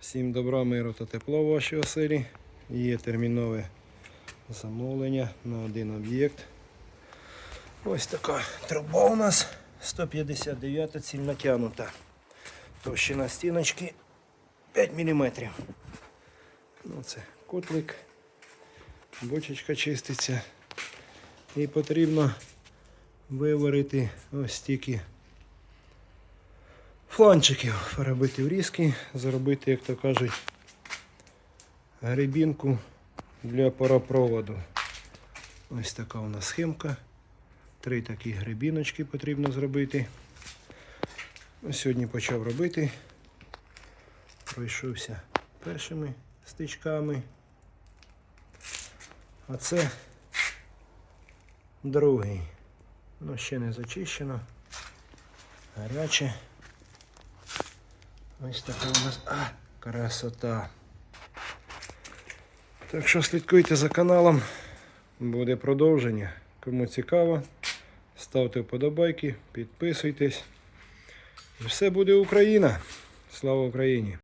Всім добра, миру та тепла в вашій оселі. Є термінове замовлення на один об'єкт. Ось така труба у нас 159 ціль натягнута. Товщина стіночки 5 мм. Ну, це котлик, бочечка чиститься. І потрібно виварити ось стільки фланчиків, перебити врізки, зробити, як то кажуть, грибінку для паропроводу. Ось така у нас схемка. Три такі грибіночки потрібно зробити. Сьогодні почав робити. Пройшовся першими стичками. А це другий. Ну, ще не зачищено. Гаряче. Ось така у нас а, красота. Так що слідкуйте за каналом. Буде продовження. Кому цікаво, ставте вподобайки, підписуйтесь. І все буде Україна. Слава Україні!